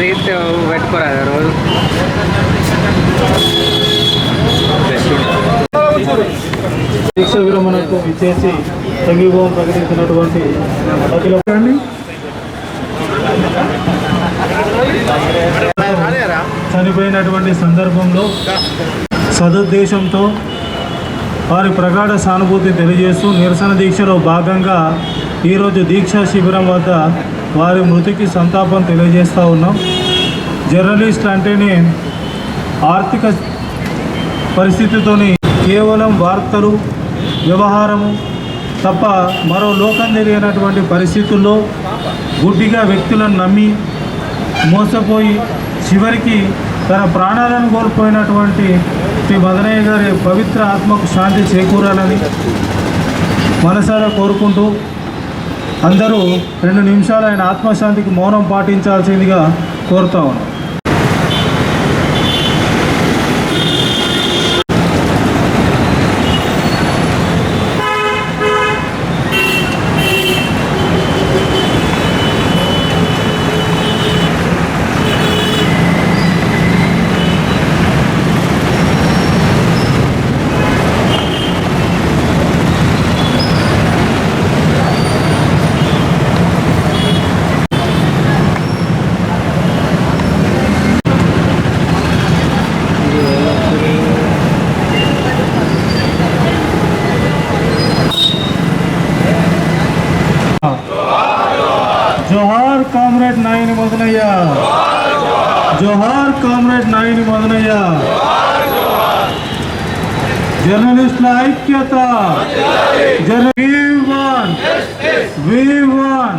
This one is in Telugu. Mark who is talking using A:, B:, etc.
A: రీల్స్ పెట్టుకోరా రోజు. దీక్ష విరమణకు సంఘీభావం ప్రకటించినటువంటి చనిపోయినటువంటి సందర్భంలో సదుద్దేశంతో వారి ప్రగాఢ సానుభూతి తెలియజేస్తూ నిరసన దీక్షలో భాగంగా ఈరోజు దీక్షా శిబిరం వద్ద వారి మృతికి సంతాపం తెలియజేస్తూ ఉన్నాం. జర్నలిస్ట్ అంటేనే ఆర్థిక పరిస్థితితోని కేవలం వార్తలు వ్యవహారము తప్ప మరో లోకం తెలియనటువంటి పరిస్థితుల్లో గుడ్డిగా వ్యక్తులను నమ్మి మోసపోయి చివరికి తన ప్రాణాలను కోల్పోయినటువంటి శ్రీ మదనయ్య గారి పవిత్ర ఆత్మకు శాంతి చేకూరాలని మనసారా కోరుకుంటూ అందరూ రెండు నిమిషాలు ఆయన ఆత్మశాంతికి మౌనం పాటించాల్సిందిగా కోరుతా ఉన్నాం. कॉमरेड नाइन मदनैया जोहार comrade nine Madanaiah journalist ऐक्यता। Journalist V one V one